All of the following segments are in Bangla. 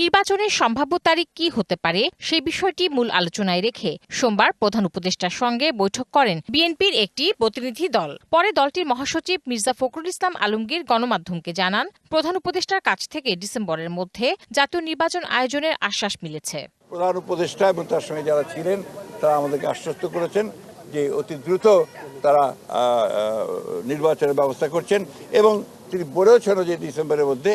নির্বাচনের সম্ভাব্য তারিখ কি হতে পারে সেই বিষয়টি মূল আলোচনায় রেখে সোমবার প্রধান উপদেষ্টার সঙ্গে বৈঠক করেন বিএনপির একটি প্রতিনিধি দল। পরে দলটির মহাসচিব মির্জা ফখরুল ইসলাম আলমগীর গণমাধ্যমকে জানান, প্রধান উপদেষ্টার কাছ থেকে ডিসেম্বরের মধ্যে জাতীয় নির্বাচন আয়োজনের আশ্বাস মিলেছে। প্রধান উপদেষ্টা এবং তার সঙ্গে যারা ছিলেন, তারা আমাদেরকে আশ্বস্ত করেছেন যে অতি দ্রুত তারা নির্বাচনের ব্যবস্থা করছেন এবং তিনি বলেওছেন যে ডিসেম্বরের মধ্যে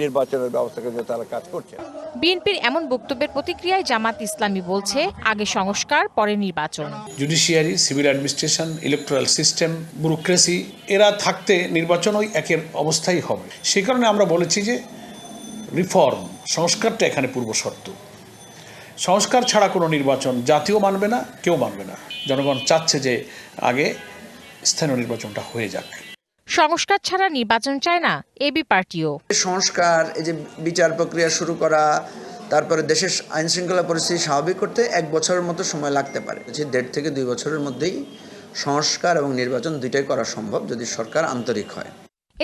নির্বাচনের ব্যবস্থা জন্য তারা কাজ করছেন বিএনপির এমন বক্তব্যের প্রতিক্রিয়ায় জামাত ইসলামী বলছে আগে সংস্কার পরে নির্বাচন। Judiciary civil administration electoral system bureaucracy এরা থাকতে নির্বাচন ওই একের অবস্থাই হবে। সেই কারণে আমরা বলেছি যে রিফর্ম সংস্কারটা এখানে পূর্ব শর্ত। সংস্কার ছাড়া কোনো নির্বাচন জাতীয় মানবে না কেউ মানবে না। জনগণ চাচ্ছে যে আগে স্থানীয় নির্বাচনটা হয়ে যাক। সংস্কার ছাড়া নির্বাচন চায় না এবি পার্টিও। সংস্কার, এই যে বিচার প্রক্রিয়া শুরু করা, তারপরে দেশের আইন শৃঙ্খলা পরিস্থিতি স্বাভাবিক করতে এক বছরের মতো সময় লাগতে পারে। যে দেড় থেকে দুই বছরের মধ্যেই সংস্কার এবং নির্বাচন দুইটাই করা সম্ভব যদি সরকার আন্তরিক হয়।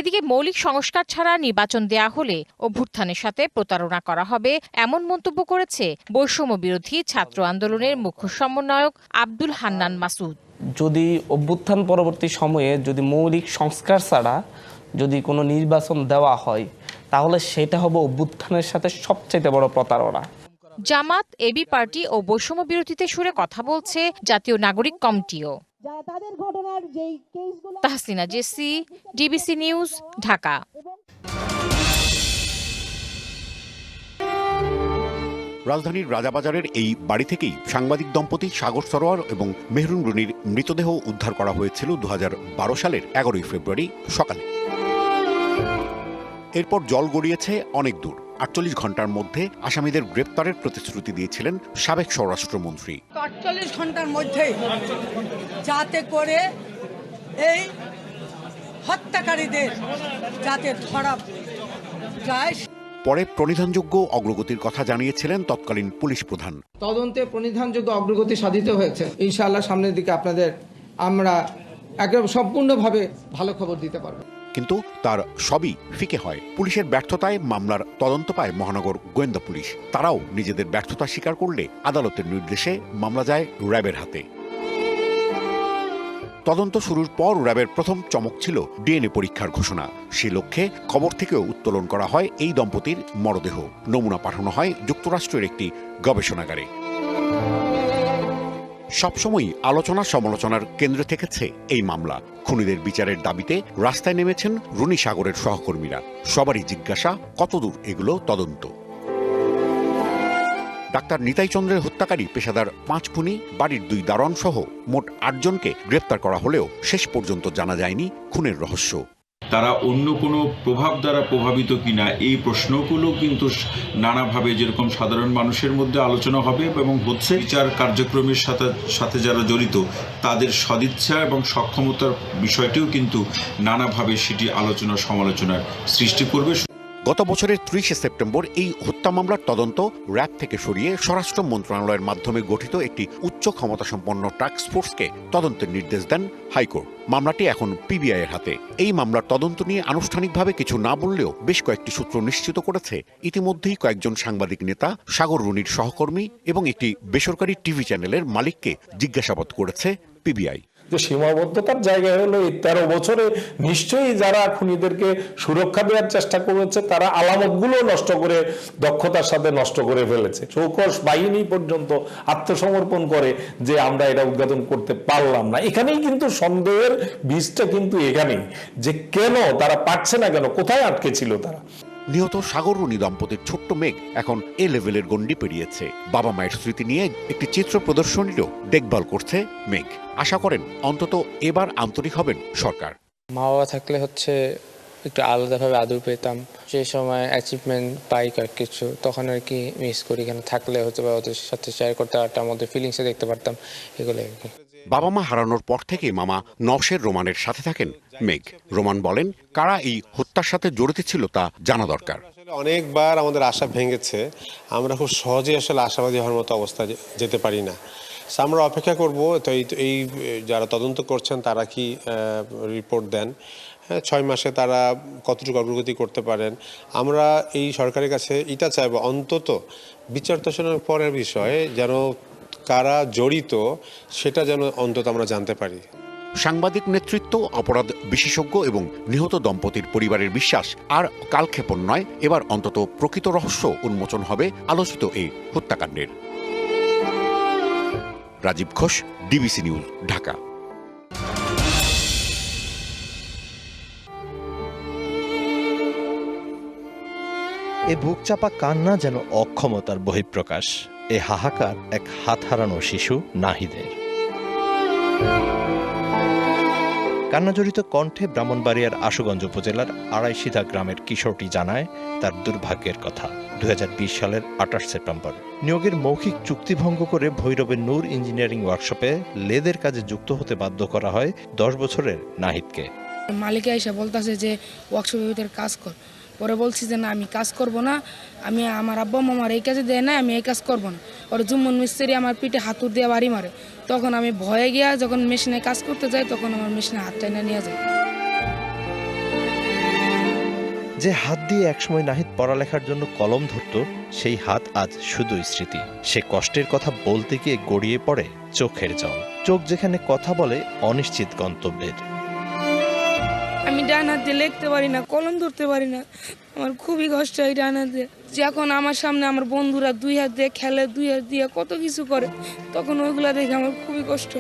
এদিকে মৌলিক সংস্কার ছাড়া নির্বাচন দেয়া হলে অভ্যুত্থানের সাথে প্রতারণা করা হবে এমন মন্তব্য করেছে বৈষম্য বিরোধী ছাত্র আন্দোলনের মুখ্য সমন্বয়ক আব্দুল হান্নান মাসুদ। যদি অভ্যুত্থান পরবর্তী সময়ে যদি মৌলিক সংস্কার ছাড়া যদি কোনো নির্বাচন দেওয়া হয় তাহলে সেটা হবে অভ্যুত্থানের সাথে সবচেয়ে বড় প্রতারণা। জামাত এবি পার্টি ও বৈষম্য বিরোধীতে সুরে কথা বলছে জাতীয় নাগরিক কমিটিও। তাদের ঘটনার যেই কেসগুলো Tahsina JC DBC news Dhaka. রাজধানীর রাজাবাজারের এই বাড়ি থেকেই সাংবাদিক দম্পতি সাগর সরোয়ার এবং মেহরুন রুনির মৃতদেহ উদ্ধার করা হয়েছিল দু হাজার বারো সালের এগারোই ফেব্রুয়ারি সকালে। এরপর জল গড়িয়েছে অনেক দূর। আটচল্লিশ ঘণ্টার মধ্যে আসামিদের গ্রেপ্তারের প্রতিশ্রুতি দিয়েছিলেন সাবেক স্বরাষ্ট্রমন্ত্রী। আটচল্লিশ ঘণ্টার মধ্যেই যাতে করে এই হত্যাকারীদের যাতে ধরা যায়। পরে প্রণিধানযোগ্য অগ্রগতির কথা জানিয়েছিলেন তৎকালীন পুলিশ প্রধান। তদন্তে প্রণিধানযোগ্য অগ্রগতি সাধিত হয়েছে। ইনশাআল্লাহ সামনের দিকে আপনাদের আমরা একেবারে সম্পূর্ণভাবে ভালো খবর দিতে পারব। কিন্তু তার সবই ফিকে হয়। পুলিশের ব্যর্থতায় মামলার তদন্ত পায় মহানগর গোয়েন্দা পুলিশ। তারাও নিজেদের ব্যর্থতা স্বীকার করলে আদালতের নির্দেশে মামলা যায় র্যাবের হাতে। তদন্ত শুরুর পর র্যাবের প্রথম চমক ছিল ডিএনএ পরীক্ষার ঘোষণা। সে লক্ষ্যে খবর থেকেও উত্তোলন করা হয় এই দম্পতির মরদেহ। নমুনা পাঠানো হয় যুক্তরাষ্ট্রের একটি গবেষণাগারে। সবসময়ই আলোচনা সমালোচনার কেন্দ্রে থেকেছে এই মামলা। খুনিদের বিচারের দাবিতে রাস্তায় নেমেছেন রুনি সাগরের সহকর্মীরা। সবারই জিজ্ঞাসা, কতদূর এগুলো তদন্ত? ডাক্তার নিতাই চন্দ্রের হত্যাকারী পেশাদার পাঁচ খুনি বাড়ির দুই দারোয়ান সহ মোট আটজনকে গ্রেপ্তার করা হলেও শেষ পর্যন্ত জানা যায়নি খুনের রহস্য। তারা অন্য কোনো প্রভাব দ্বারা প্রভাবিত কিনা এই প্রশ্নগুলো কিন্তু নানাভাবে যেরকম সাধারণ মানুষের মধ্যে আলোচনা হবে এবং হচ্ছে বিচার কার্যক্রমের সাথে সাথে যারা জড়িত, তাদের সদিচ্ছা এবং সক্ষমতার বিষয়টিও কিন্তু নানাভাবে সেটি আলোচনা সমালোচনার সৃষ্টি করবে। গত বছরের ত্রিশে সেপ্টেম্বর এই হত্যা মামলার তদন্ত র্যাব থেকে সরিয়ে স্বরাষ্ট্র মন্ত্রণালয়ের মাধ্যমে গঠিত একটি উচ্চ ক্ষমতাসম্পন্ন টাস্ক ফোর্সকে তদন্তের নির্দেশ দেন হাইকোর্ট। মামলাটি এখন পিবিআই এর হাতে। এই মামলার তদন্ত নিয়ে আনুষ্ঠানিকভাবে কিছু না বললেও বেশ কয়েকটি সূত্র নিশ্চিত করেছে। ইতিমধ্যেই কয়েকজন সাংবাদিক নেতা, সাগর রুনির সহকর্মী এবং একটি বেসরকারি টিভি চ্যানেলের মালিককে জিজ্ঞাসাবাদ করেছে পিবিআই যে সীমাবদ্ধতার জায়গায় হলো এই তেরো বছরে নিশ্চয়ই যারা খুনিদেরকে সুরক্ষা দেওয়ার চেষ্টা করেছে, তারা আলামতগুলো নষ্ট করে, দক্ষতার সাথে নষ্ট করে ফেলেছে। চৌকস বাহিনী পর্যন্ত আত্মসমর্পণ করে যে আমরা এটা উদ্ঘাটন করতে পারলাম না। এখানেই কিন্তু সন্দেহের বীজটা কিন্তু এখানেই। যে কেন, তারা পারছে না কেন? কোথায় আটকে ছিল তারা? নিহত সাগর রুনি দম্পতির ছোট্ট মেঘ এখন এ লেভেলের গণ্ডি পেরিয়েছে। বাবা মায়ের স্মৃতি নিয়ে একটি চিত্র প্রদর্শনীরও দেখভাল করছে মেঘ। আশা করেন অন্তত এবার আন্তরিক হবেন সরকার। মা বাবা থাকলে হচ্ছে একটু আলাদাভাবে আদর পেতাম। যে সময় অ্যাচিভমেন্ট পাই কয়েক কিছু তখন আর কি মিস করি। কেন থাকলে হয়তো বা ওদের সাথে শেয়ার করতে পারতাম, ওদের ফিলিংসে দেখতে পারতাম। এগুলো আর কি। বাবা মা হারানোর পর থেকে মামা নওশের রোমানের সাথে থাকেন মেঘ। রোমান বলেন, কারা এই হত্যার সাথে জড়িত ছিল তা জানা দরকার। অনেকবার আমাদের আশা ভেঙেছে। আমরা খুব সহজেই আসলে আশাবাদী হওয়ার মতো অবস্থা যেতে পারি না। আমরা অপেক্ষা করব, তো এই এই যারা তদন্ত করছেন, তারা কি রিপোর্ট দেন? হ্যাঁ ছয় মাসে তারা কতটুকু অগ্রগতি করতে পারেন? আমরা এই সরকারের কাছে এটা চাইব, অন্তত বিচার তোষণের পরের বিষয়ে যেন কারা জড়িত সেটা যেন অন্তত আমরা জানতে পারি। সাংবাদিক নেতৃত্ব অপরাধ বিশেষজ্ঞ এবং নিহত দম্পতির পরিবারের বিশ্বাস আর কালক্ষেপণ নয় এবার অন্তত প্রকৃত রহস্য উন্মোচন হবে আলোচিত এই হত্যাকাণ্ডের। Rajib Ghosh DBC news Dhaka. এ বুকচাপা কান্না যেন অক্ষমতার বহিঃপ্রকাশ। এ হাহাকার এক হাত হারানো শিশু নাহিদের। কান্নাজড়িত কণ্ঠে ব্রাহ্মণবাড়িয়ার আশুগঞ্জ উপজেলার আড়াইশিধা গ্রামের কিশোরটি জানায় তার দুর্ভাগ্যের কথা। দুই হাজার বিশ সালের আঠাশ সেপ্টেম্বর। নিয়োগের মৌখিক চুক্তিভঙ্গ করে ভৈরবের নূর ইঞ্জিনিয়ারিং ওয়ার্কশপে লেদের কাজে যুক্ত হতে বাধ্য করা হয় দশ বছরের নাহিদকে। মালিকা এসে বলতেছে যে ওয়ার্কশপের ভিতরে কাজ কর। পরে বলছি যে, না, আমি কাজ করব না। আমি আমার আব্বা মামার এই কাজে দেয় না আমি এই কাজ করব না। পরে জুম্মন মিস্ত্রি আমার পিঠে হাতুর দিয়ে বাড়ি মারে। তখন আমি ভয়ে গিয়া যখন মেশিনে কাজ করতে যাই, তখন আমার মেশিনে হাত টাইনা নিয়ে যায়। যে হাত দিয়ে একসময় নাহিদ পড়ালেখার জন্য কলম ধরত, সেই হাত আজ শুধুই স্মৃতি। সে কষ্টের কথা বলতে গিয়ে গড়িয়ে পড়ে চোখের জল। চোখ যেখানে কথা বলে, অনিশ্চিত গন্তব্যের। আমি ডান হাত দিয়ে লিখতে পারি না কলম ধরতে পারি না। আমার খুবই কষ্ট হয় ডান হাত দিয়ে। যখন আমার সামনে আমার বন্ধুরা দুই হাত দিয়ে খেলে দুই হাত দিয়ে কত কিছু করে তখন ওইগুলা দেখে আমার খুবই কষ্ট।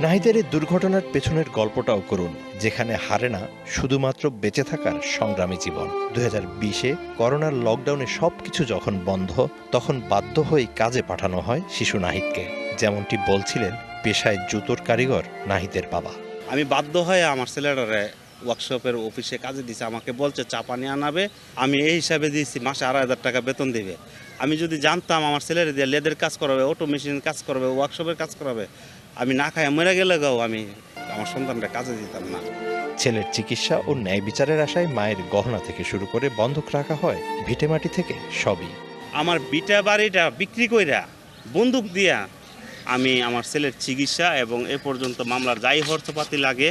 নাহিদের এই দুর্ঘটনার পেছনের গল্পটাও করুন যেখানে হারে না শুধুমাত্র বেঁচে থাকার সংগ্রামী জীবন। দু হাজার বিশে করোনার লকডাউনে সব কিছু যখন বন্ধ তখন বাধ্য হয়ে কাজে পাঠানো হয় শিশু নাহিদকে। যেমনটি বলছিলেন পেশায় জুতোর কারিগর নাহিদের বাবা। আমি বাধ্য হয়ে আমার ছেলেটারে ওয়ার্কশপের অফিসে কাজে দিছে আমাকে বলছে চাপানি আনাবে আমি এই হিসাবে দিয়েছি মাসে আড়াই হাজার টাকা বেতন দেবে। আমি যদি জানতাম আমার ছেলের দিয়ে লেদের কাজ করাবে অটো মেশিন কাজ করাবে ওয়ার্কশপের কাজ করাবে আমি না খাই মরে গেলে গাও আমি আমার সন্তানটা কাজে দিতাম না। ছেলের চিকিৎসা ও ন্যায় বিচারের আশায় মায়ের গহনা থেকে শুরু করে বন্ধক রাখা হয় ভিটেমাটি থেকে সবই। আমার বিটা বাড়িটা বিক্রি কইরা বন্দুক দিয়া আমি আমার ছেলের চিকিৎসা এবং এ পর্যন্ত মামলার যাই খরচপাতি লাগে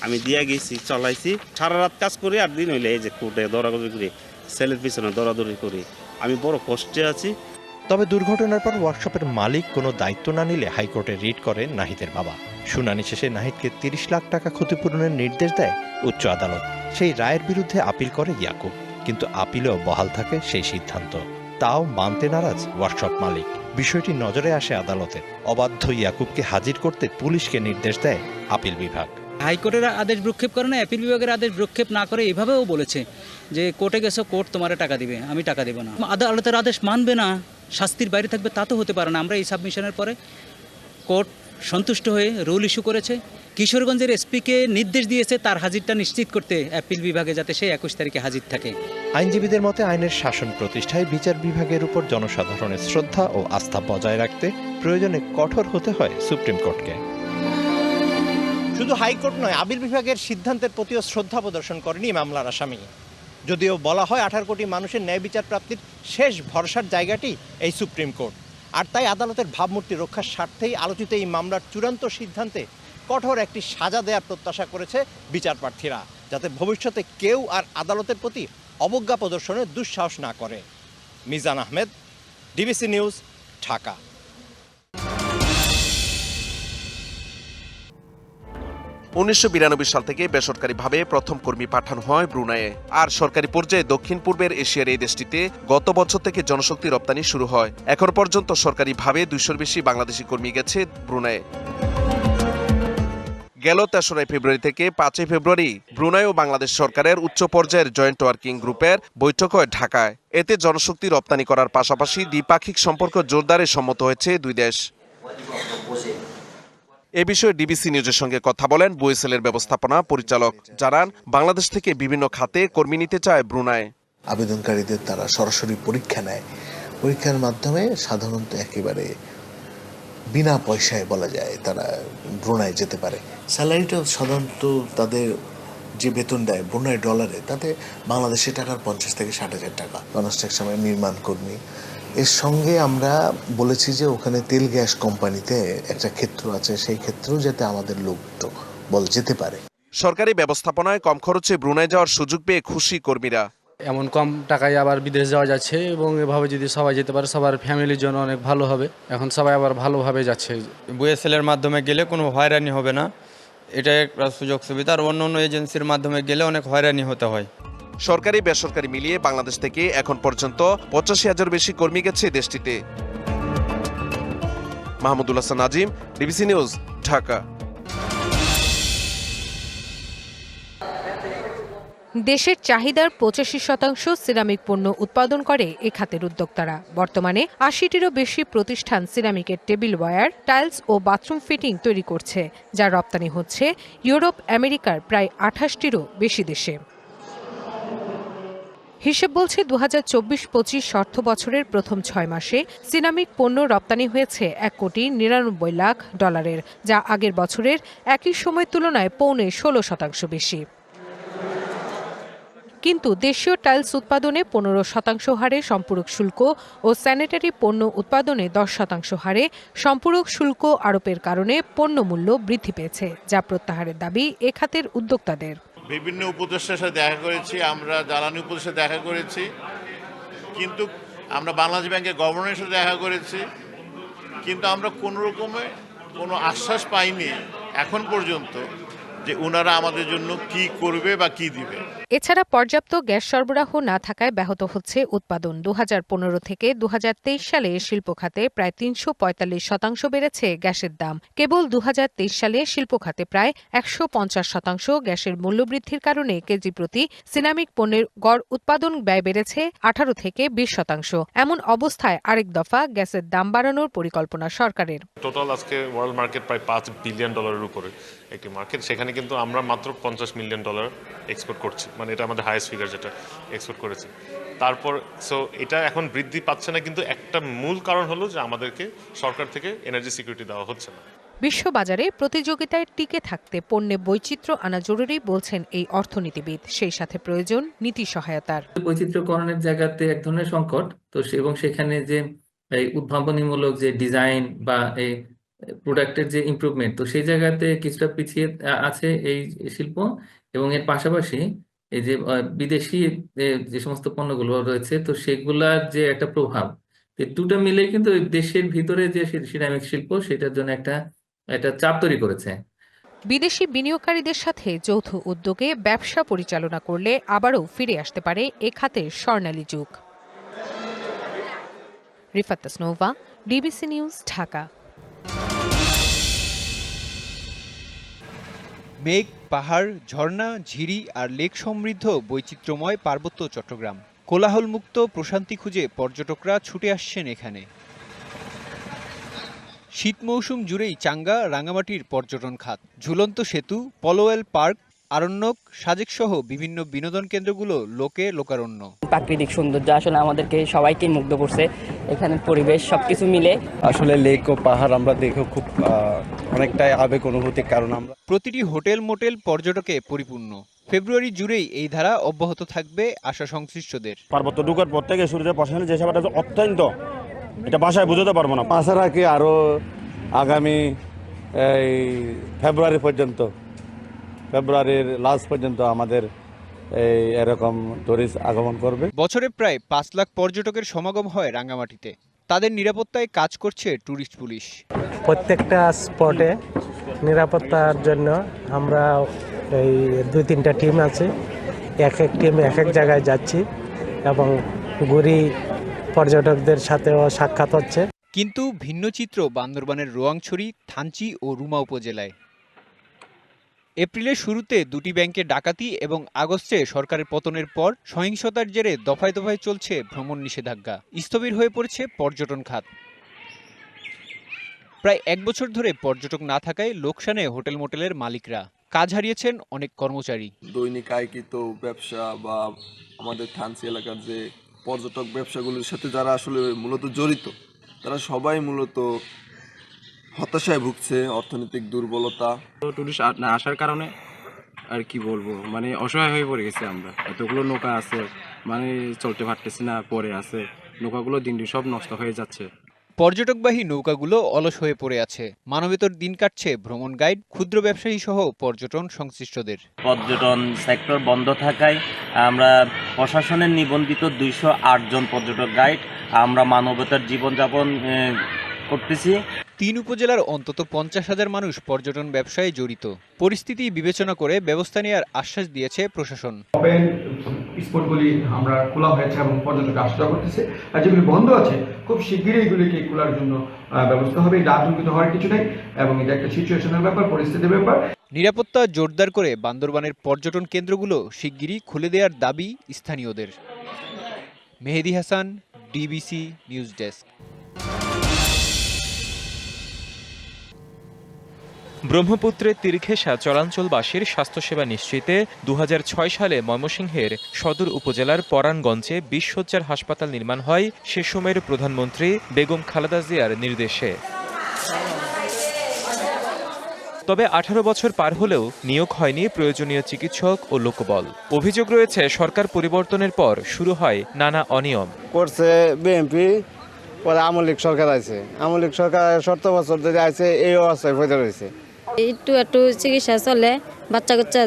আমি দিয়া গেছি, চলাইছি। সারা রাত কাজ করি, আর দিন হইলে এই যে কোর্টে দৌড়াদৌড়ি করি ছেলের পিছনে দৌড়াদৌড়ি করি। আমি বড় কষ্টে আছি। তবে দুর্ঘটনার পর ওয়ার্কশপের মালিক কোনো দায়িত্ব না নিলে হাইকোর্টে রিট করে নাহিদের বাবা। শুনানি শেষে নাহিদকে তিরিশ লাখ টাকা ক্ষতিপূরণের নির্দেশ দেয় উচ্চ আদালত। সেই রায়ের বিরুদ্ধে আপিল করে ইয়াকুব। কিন্তু আপিলেও বহাল থাকে সেই সিদ্ধান্ত। তাও মানতে নারাজ ওয়ার্কশপ মালিক। বিষয়টি নজরে আসে আদালতে অবাধ্য ইয়াকুবকে হাজির করতে পুলিশকে নির্দেশ দেয় আপিল বিভাগ। হাইকোর্টের আদেশ ভ্রক্ষেপ করে না, অ্যাপিল বিভাগের আদেশ ভ্রক্ষেপ না করে এভাবেও বলেছে যে কোর্টে গেছো, কোর্ট তোমারে টাকা দিবে, আমি টাকা দেবো না। আদালতের আদেশ মানবে না, শাস্তির বাইরে থাকবে তা তো হতে পারে না। আমরা এই সাবমিশনের পরে কোর্ট সন্তুষ্ট হয়ে রুল ইস্যু করেছে। কিশোরগঞ্জের এসপিকে নির্দেশ দিয়েছে তার হাজিরটা নিশ্চিত করতে অ্যাপিল বিভাগে যাতে সে একুশ তারিখে হাজির থাকে। আইনজীবীদের মতে আইনের শাসন প্রতিষ্ঠায় বিচার বিভাগের উপর জনসাধারণের শ্রদ্ধা ও আস্থা বজায় রাখতে প্রয়োজনে কঠোর হতে হয় সুপ্রিম কোর্টকে। শুধু হাইকোর্ট নয় আবির বিভাগের সিদ্ধান্তের প্রতিও শ্রদ্ধা প্রদর্শন করেনি মামলার আসামি। যদিও বলা হয় আঠারো কোটি মানুষের ন্যায় বিচার প্রাপ্তির শেষ ভরসার জায়গাটি এই সুপ্রিম কোর্ট। আর তাই আদালতের ভাবমূর্তি রক্ষার স্বার্থেই আলোচিত এই মামলার চূড়ান্ত সিদ্ধান্তে কঠোর একটি সাজা দেওয়ার প্রত্যাশা করেছে বিচারপ্রার্থীরা, যাতে ভবিষ্যতে কেউ আর আদালতের প্রতি অবজ্ঞা প্রদর্শনের দুঃসাহস না করে। Mizan Ahmed, DBC news, Dhaka. উনিশশো বিরানব্বই সাল থেকে বেসরকারিভাবে প্রথম কর্মী পাঠানো হয় ব্রুনাইয়ে। আর সরকারি পর্যায়ে দক্ষিণ পূর্বের এশিয়ার এই দেশটিতে গত বছর থেকে জনশক্তি রপ্তানি শুরু হয়। এখন পর্যন্ত সরকারিভাবে দুইশোর বেশি বাংলাদেশি কর্মী গেছে ব্রুনাইয়ে। গেল তেসরাই ফেব্রুয়ারি থেকে পাঁচই ফেব্রুয়ারি ব্রুনাই ও বাংলাদেশ সরকারের উচ্চ পর্যায়ের জয়েন্ট ওয়ার্কিং গ্রুপের বৈঠক হয় ঢাকায়। এতে জনশক্তি রপ্তানি করার পাশাপাশি দ্বিপাক্ষিক সম্পর্ক জোরদারে সম্মত হয়েছে দুই দেশ। এ বিষয়ে ডিবিসি নিউজের সঙ্গে কথা বলেন বুয়েসেলের ব্যবস্থাপনা পরিচালক। জানান, বাংলাদেশ থেকে বিভিন্ন খাতে কর্মী নিতে চায় ব্রুনাই। আবেদনকারীদের তারা সরাসরি পরীক্ষা নেয়। পরীক্ষার মাধ্যমে সাধারণত একেবারে বিনা পয়সায় বলা যায় তারা ব্রুনায় যেতে পারে। স্যালারিটা সাধারণত তাদের যে বেতন দেয় ব্রুনাই ডলারে, তাতে বাংলাদেশি টাকার পঞ্চাশ থেকে ষাট হাজার টাকা। কনস্ট্রাকশনের নির্মাণ কর্মী এর সঙ্গে আমরা বলেছি যে ওখানে তেল গ্যাস কোম্পানিতে একটা ক্ষেত্র আছে সেই ক্ষেত্রেও যাতে আমাদের লোক বল যেতে পারে। সরকারি ব্যবস্থাপনায় কম খরচে ব্রুনাই যাওয়ার সুযোগ পেয়ে খুশি কর্মীরা। এমন কম টাকায় আবার বিদেশ যাওয়া যাচ্ছে এবং এভাবে যদি সবাই যেতে পারে সবার ফ্যামিলির জন্য অনেক ভালো হবে। এখন সবাই আবার ভালোভাবে যাচ্ছে। বুয়েসেলের মাধ্যমে গেলে কোনো হয়রানি হবে না। এটা একটা সুযোগ সুবিধা। আর অন্য অন্য এজেন্সির মাধ্যমে গেলে অনেক হয়রানি হতে হয়। সরকারি বেসরকারি মিলিয়ে বাংলাদেশ থেকে এখন পর্যন্ত পঁচাশি হাজার বেশি কর্মী গেছে দেশটিতে। Mahmudul Hasan Nazim DBC news, Dhaka. দেশের চাহিদার পঁচাশি শতাংশ সিরামিক পণ্য উৎপাদন করে এ খাতের উদ্যোক্তারা। বর্তমানে আশিটিরও বেশি প্রতিষ্ঠান সিরামিকের টেবিল ওয়্যার, টাইলস ও বাথরুম ফিটিং তৈরি করছে, যা রপ্তানি হচ্ছে ইউরোপ, আমেরিকার প্রায় আঠাশটিরও বেশি দেশে। হিসেব বলছে দু হাজার চব্বিশ পঁচিশ অর্থ বছরের প্রথম ছয় মাসে সিনামিক পণ্য রপ্তানি হয়েছে এক কোটি নিরানব্বই লাখ ডলারের, যা আগের বছরের একই সময় তুলনায় পৌনে ষোলো শতাংশ বেশি। কিন্তু দেশীয় টাইলস উৎপাদনে পনেরো শতাংশ হারে সম্পূরক শুল্ক ও স্যানিটারি পণ্য উৎপাদনে দশ শতাংশ হারে সম্পূরক শুল্ক আরোপের কারণে পণ্য মূল্য বৃদ্ধি পেয়েছে, যা প্রত্যাহারের দাবি এ খাতের উদ্যোক্তাদের। বিভিন্ন উপদেষ্টার সাথে দেখা করেছি, আমরা জ্বালানি উপদেষ্টা দেখা করেছি, কিন্তু আমরা বাংলাদেশ ব্যাংকের গভর্নরের সাথে দেখা করেছি, কিন্তু আমরা কোনো রকমে কোনো আশ্বাস পাইনি এখন পর্যন্ত যে ওনারা আমাদের জন্য কি করবে বা কি দিবে। এছাড়া পর্যাপ্ত গ্যাস সরবরাহ না থাকায় ব্যাহত হচ্ছে উৎপাদন। দুহাজার পনেরো থেকে দু হাজার তেইশ সালে শিল্প খাতে প্রায় তিনশো পঁয়তাল্লিশ শতাংশ বেড়েছে গ্যাসের দাম। কেবল দুহাজার তেইশ সালে শিল্প খাতে প্রায় একশো পঞ্চাশ শতাংশ গ্যাসের মূল্যবৃদ্ধির কারণে কেজি প্রতি সিনামিক পণ্যের গড় উৎপাদন ব্যয় বেড়েছে আঠারো থেকে বিশ শতাংশ। এমন অবস্থায় আরেক দফা গ্যাসের দাম বাড়ানোর পরিকল্পনা সরকারের। টোটাল আজকে ওয়ার্ল্ড মার্কেট প্রায় পাঁচ বিলিয়ন ডলারের উপরে একটি মার্কেট সেখানে কিন্তু আমরা মাত্র পঞ্চাশ মিলিয়ন ডলার এক্সপোর্ট করছি। মানে এটা আমাদের হাইয়েস্ট ফিগার যেটা এক্সপোর্ট করেছি। তারপর সো এটা এখন বৃদ্ধি পাচ্ছে না কিন্তু একটা মূল কারণ হলো যে আমাদেরকে সরকার থেকে এনার্জি সিকিউরিটি দেওয়া হচ্ছে না। বিশ্ববাজারে প্রতিযোগিতায় টিকে থাকতে পণ্যে বৈচিত্র্য আনা জরুরি বলছেন এই অর্থনীতিবিদ। সেই সাথে প্রয়োজন নীতি সহায়তার। বৈচিত্র্যকরণের জায়গাতে এক ধরনের সংকট তো সে- এবং সেখানে যে এই উদ্ভাবনীমূলক যে ডিজাইন বা এই প্রোডাক্টের যে ইমপ্রুভমেন্ট তো সেই জায়গাতে কিছুটা পিছিয়ে আছে এই শিল্প এবং এর পাশাপাশি এই যে বিদেশি যে সমস্ত পণ্যগুলো রয়েছে, তো সেগুলার যে একটা প্রভাব দুটো মিলে কিন্তু দেশের ভিতরে যে সিরামিক শিল্প, সেটার জন্য একটা একটা চাপ তৈরি করেছে। বিদেশি বিনিয়োগকারীদের সাথে যৌথ উদ্যোগে ব্যবসা পরিচালনা করলে আবারও ফিরে আসতে পারে এ খাতের স্বর্ণালী যুগ। Rifat Tasnova DBC news, Dhaka. মেঘ, পাহাড়, ঝর্ণা, ঝিরি আর লেক সমৃদ্ধ বৈচিত্র্যময় পার্বত্য চট্টগ্রাম। কোলাহলমুক্ত, প্রশান্তি খুঁজে পর্যটকরা ছুটে আসছেন এখানে। শীত মৌসুম জুড়েই চাঙ্গা, রাঙামাটির পর্যটন খাত। ঝুলন্ত সেতু, পলোয়েল পার্ক আরণ্যক সাজেক সহ বিভিন্ন বিনোদন কেন্দ্রগুলো লোকে লোকারণ্য। প্রাকৃতিক সৌন্দর্য আসলে আমাদেরকে সবাইকে মুগ্ধ করছে। এখানে পরিবেশ সবকিছু মিলে। আসলে লেক ও পাহাড় আমরা দেখে খুব অনেকটাই আবেগ অনুভূতি কারণ আমরা প্রতিটি হোটেল মোটেল পর্যটকে পরিপূর্ণ। ফেব্রুয়ারি জুড়েই এই ধারা অব্যাহত থাকবে আশা সংশ্লিষ্টদের। পার্বত্য ঢুকার পর থেকে করে প্রশাসনের যে সেবাটা অত্যন্ত এটা ভাষায় বোঝাতে পারব না। কি আরও আগামী এই ফেব্রুয়ারি পর্যন্ত। ফেব্রুয়ারির লাস্ট পর্যন্ত আমাদের এই এরকম টুরিস্ট আগমন করবে। বছরে প্রায় পাঁচ লাখ পর্যটকের সমাগম হয় রাঙ্গামাটিতে। তাদের নিরাপত্তায় কাজ করছে ট্যুরিস্ট পুলিশ। প্রত্যেকটা স্পটে নিরাপত্তার জন্য আমরা এই দুই তিনটা টিম আছে। এক এক টিম এক এক জায়গায় যাচ্ছি এবং ঘুরি পর্যটকদের সাথেও সাক্ষাৎ হচ্ছে। কিন্তু ভিন্ন চিত্র বান্দরবানের রোয়াংছড়ি থানচি ও রুমা উপজেলায়। এপ্রিলের শুরুতে দুটি ব্যাংকে ডাকাতি এবং আগস্টে সরকারের পতনের পর সহিংসতার জেরে দফায় দফায় চলছে ভ্রমণ নিষেধাজ্ঞা। স্থবির হয়ে পড়েছে পর্যটন খাত। প্রায় এক বছর ধরে পর্যটক না থাকায় লোকসানে হোটেল মোটেলের মালিকরা। কাজ হারিয়েছেন অনেক কর্মচারী। দৈনিক আয়কৃত ব্যবসা বা আমাদের থানসি এলাকার যে পর্যটক ব্যবসাগুলোর সাথে যারা আসলে মূলত জড়িত, তারা সবাই মূলত হতাশায় ভুগছে অর্থনৈতিক দুর্বলতা। টুরিস্ট না আসার কারণে আর কি বলব? মানে অসহায় হয়ে পড়ে গেছি আমরা। এতগুলো নৌকা আছে মানে চলতে পারতেছি না পরে আছে। নৌকাগুলো দিন দিন সব নষ্ট হয়ে যাচ্ছে। পর্যটকবাহী নৌকাগুলো অলস হয়ে পড়ে আছে। মানবেতর দিন কাটছে ভ্রমণ গাইড ক্ষুদ্র ব্যবসায়ী সহ পর্যটন সংশ্লিষ্টদের। পর্যটন সেক্টর বন্ধ থাকায় আমরা প্রশাসনের নিবন্ধিত দুইশো আট জন পর্যটক গাইড আমরা মানবতার জীবনযাপন করতেছি। তিন উপজেলার অন্তত পঞ্চাশ হাজার মানুষ পর্যটন ব্যবসায় জড়িত। পরিস্থিতি বিবেচনা করে ব্যবস্থা নেওয়ার আশ্বাস দিয়েছে প্রশাসন। ওপেন স্পটগুলি আমরা খোলা হয়েছে এবং পর্যটক আসা করতেছে। আর যেগুলি বন্ধ আছে খুব শিগগিরই এগুলিকে খোলার জন্য ব্যবস্থা হবে। এটা আতঙ্কিত হওয়ার কিছু নেই এবং এটা একটা সিচুয়েশনের ব্যাপার পরিস্থিতির ব্যাপার। নিরাপত্তা জোরদার করে বান্দরবানের পর্যটন কেন্দ্রগুলো শিগগিরই খুলে দেওয়ার দাবি স্থানীয়দের। Mehedi Hasan DBC news desk. ব্রহ্মপুত্রের তীরঘেঁষা চরাঞ্চলবাসীর স্বাস্থ্যসেবা নিশ্চিতে দু হাজার ছয় সালে ময়মনসিংহের সদর উপজেলার পরাণগঞ্জে বিশ হাসপাতাল নির্মাণ হয় সে সময়ের প্রধানমন্ত্রী বেগম খালেদা জিয়ার নির্দেশে। তবে আঠারো বছর পার হলেও নিয়োগ হয়নি প্রয়োজনীয় চিকিৎসক ও লোকবল। অভিযোগ রয়েছে, সরকার পরিবর্তনের পর শুরু হয় নানা অনিয়ম। করছে বিএনপি, পরে আওয়ামী লীগ সরকার আছে আওয়ামী লীগ সরকার সত্তর বছর ধরে আছে এই অবস্থায় একটু একটু চিকিৎসা চলে বাচ্চা কাচ্চা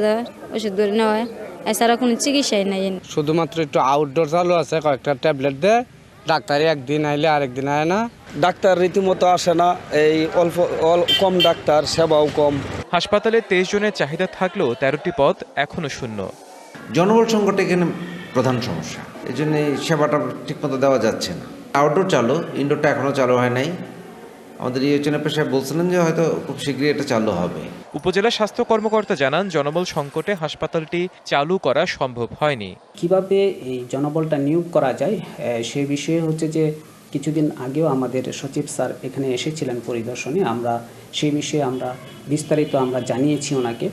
ওষুধ ধরে নেওয়া হয় এছাড়া কোনো চিকিৎসাই নাই শুধুমাত্র একটু আউটডোর চালু আছে কয়েকটা ট্যাবলেট দেয় ডাক্তার একদিন আইলে আরেকদিন আয় না। ডাক্তার রীতিমতো আসে না এই অল্প অল- কম ডাক্তার সেবাও কম। হাসপাতালে তেইশ জনের চাহিদা থাকলেও তেরোটি পদ এখনও শূন্য। জনবল সংকট এখানে প্রধান সমস্যা। এই জন্য এই সেবাটা ঠিকমতো দেওয়া যাচ্ছে না। আউটডোর চালু ইনডোরটা এখনও চালু হয় নাই। আমাদের ইয়োচনা পেশায় বলছিলেন যে হয়তো খুব শীঘ্রই এটা চালু হবে। উপজেলা স্বাস্থ্য কর্মকর্তা জানান জনবল সংকটে হাসপাতালটি চালু করা সম্ভব হয়নি। কীভাবে এই জনবলটা নিয়োগ করা যায় সে বিষয়ে হচ্ছে যে কিছুদিন আগেও আমাদের সচিব স্যার এখানে এসেছিলেন পরিদর্শনে। আমরা সেই বিষয়ে আমরা বিস্তারিত আমরা জানিয়েছি ওনাকে।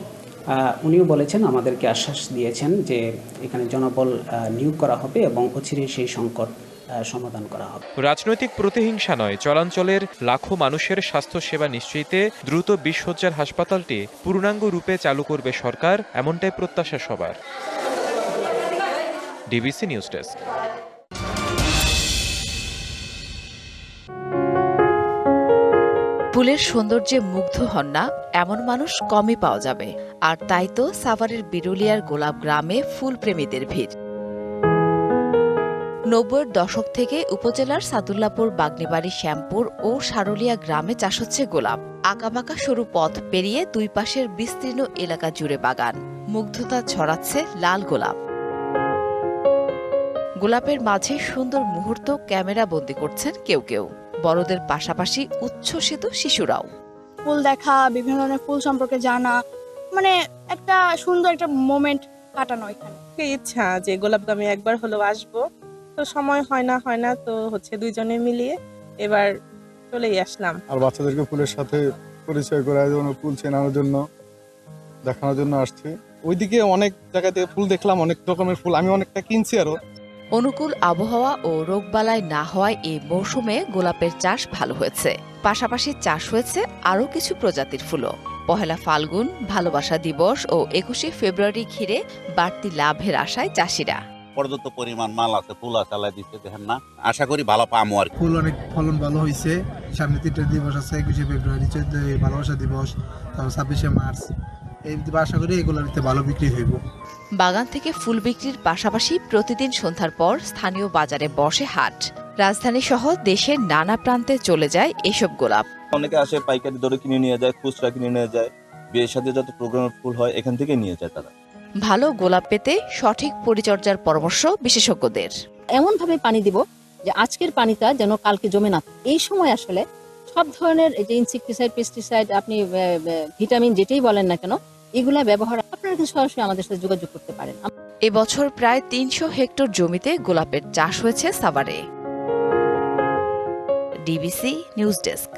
উনিও বলেছেন আমাদেরকে আশ্বাস দিয়েছেন যে এখানে জনবল নিয়োগ করা হবে এবং অচিরেই সেই সংকট সমাধান করা হবে। রাজনৈতিক প্রতিহিংসা নয় চলাঞ্চলের লাখো মানুষের স্বাস্থ্য সেবা নিশ্চিতে দ্রুত বিশ হাসপাতালটি পূর্ণাঙ্গ রূপে চালু করবে সরকার এমনটাই প্রত্যাশা সবার। DBC news desk. ফুলের সৌন্দর্যে মুগ্ধ হন না এমন মানুষ কমই পাওয়া যাবে। আর তাই তো সাভারের বিরুলিয়ার গোলাপ গ্রামে ফুল প্রেমীদের ভিড়। নব্বইয়ের দশক থেকে উপজেলার সাদুল্লাপুর বাগনিবাড়ি শ্যামপুর ও সারুলিয়া গ্রামে চাষ হচ্ছে গোলাপ। আঁকাবাঁকা সরু পথ পেরিয়ে দুই পাশের বিস্তীর্ণ এলাকা জুড়ে বাগান। মুগ্ধতা ছড়াচ্ছে লাল গোলাপ। গোলাপের মাঝে সুন্দর মুহূর্ত ক্যামেরা বন্দি করছেন কেউ কেউ। বড়দের পাশাপাশি উচ্ছ্বসিত শিশুরাও। ফুল দেখা বিভিন্ন ধরনের ফুল সম্পর্কে জানা মানে একটা সুন্দর একটা মোমেন্ট কাটানো এখানে। ইচ্ছা যে গোলাপ গ্রামে একবার হলেও আসব? তো সময় হয় না হয় না তো হচ্ছে দুইজনে মিলিয়ে এবার চলেই আসলাম। আর বাচ্চাদেরকে ফুলের সাথে পরিচয় করার জন্য ফুল চেনানোর জন্য দেখানোর জন্য আসছি। ওইদিকে অনেক জায়গাতে ফুল দেখলাম অনেক রকমের ফুল। আমি অনেকটা কিনছি আরও। অনুকূল আবহাওয়া ও রোগবালাই না হওয়ায় এই মৌসুমে গোলাপের চাষ ভালো হয়েছে। পাশাপাশি চাষ হয়েছে আরও কিছু প্রজাতির ফুলও। পহেলা ফাল্গুন ভালোবাসা দিবস ও একুশে ফেব্রুয়ারি ঘিরে বাড়তি লাভের আশায় চাষিরা। পর্যাপ্ত পরিমাণ মাল আছে ফুল আছে আল্লাহ দিচ্ছে দেখেন না। আশা করি ভালো পামো আর ফুল অনেক ফলন ভালো হয়েছে সামনে তিনটা দিবস আছে একুশে ফেব্রুয়ারি চোদ্দ ভালোবাসা দিবস তারপর ছাব্বিশে মার্চ। এই আশা করি এগুলোতে ভালো বিক্রি হইব। বাগান থেকে ফুল বিক্রির পাশাপাশি প্রতিদিন সন্ধ্যার পর স্থানীয় বাজারে বসে হাট। রাজধানী সহ দেশের নানা প্রান্তে চলে যায় এসব গোলাপ। অনেকে আসে পাইকারি দরে কিনে নিয়ে যায় খুচরা কিনে নিয়ে যায় বিয়ের সাথে যত প্রোগ্রামের ফুল হয় এখান থেকে নিয়ে যায় তারা। ভালো গোলাপ পেতে সঠিক পরিচর্যার পরামর্শ বিশেষজ্ঞদের। এমন ভাবে পানি দিব যে আজকের পানিটা যেন কালকে জমে না। এই সময় আসলে সব ধরনের যে ইনসেকটিসাইড পেস্টিসাইড আপনি ভিটামিন যেটাই বলেন না কেন এগুলা ব্যবহার আপনারা কিন্তু সরাসরি আমাদের সাথে যোগাযোগ করতে পারেন। এবছর প্রায় তিনশো হেক্টর জমিতে গোলাপের চাষ হয়েছে সাভারে। ডিবিসি নিউজ ডেস্ক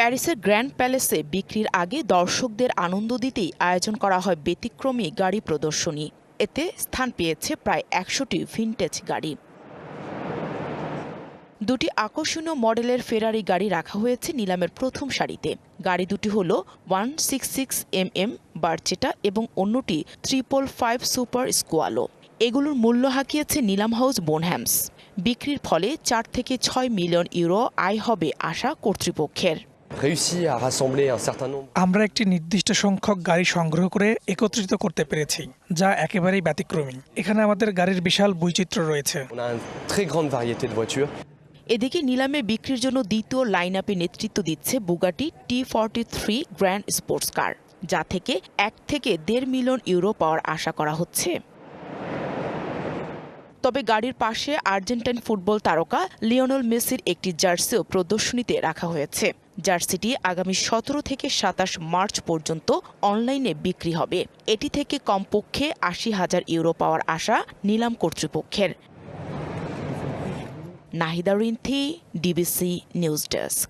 প্যারিসের গ্র্যান্ড প্যালেসে বিক্রির আগে দর্শকদের আনন্দ দিতেই আয়োজন করা হয় ব্যতিক্রমী গাড়ি প্রদর্শনী। এতে স্থান পেয়েছে প্রায় একশোটি ভিনটেজ গাড়ি। দুটি আকর্ষণীয় মডেলের ফেরারি গাড়ি রাখা হয়েছে নিলামের প্রথম সারিতে। গাড়ি দুটি হল one six six M M barchetta এবং অন্যটি ট্রিপল ফাইভ সুপার স্কোয়ালো। এগুলোর মূল্য হাঁকিয়েছে নিলাম হাউস বোনহ্যামস। বিক্রির ফলে চার থেকে ছয় মিলিয়ন ইউরো আয় হবে আশা কর্তৃপক্ষের। আমরা একটি নির্দিষ্ট সংখ্যক গাড়ি সংগ্রহ করে একত্রিত করতে পেরেছি যা একেবারেই ব্যতিক্রমী। এখানে আমাদের গাড়ির বিশাল বৈচিত্র্য রয়েছে। এদিকে নিলামে বিক্রির জন্য দ্বিতীয় লাইন আপে নেতৃত্ব দিচ্ছে Bugatti T forty three grand sports car যা থেকে এক থেকে দেড় মিলিয়ন ইউরো পাওয়ার আশা করা হচ্ছে। তবে গাড়ির পাশে আর্জেন্টাইন ফুটবল তারকা লিওনেল মেসির একটি জার্সিও প্রদর্শনীতে রাখা হয়েছে। জার্সিটি আগামী সতেরো থেকে সাতাশ মার্চ পর্যন্ত অনলাইনে বিক্রি হবে। এটি থেকে কমপক্ষে আশি হাজার ইউরো পাওয়ার আশা নিলাম কর্তৃপক্ষের। Nahida Rinthi, DBC news desk.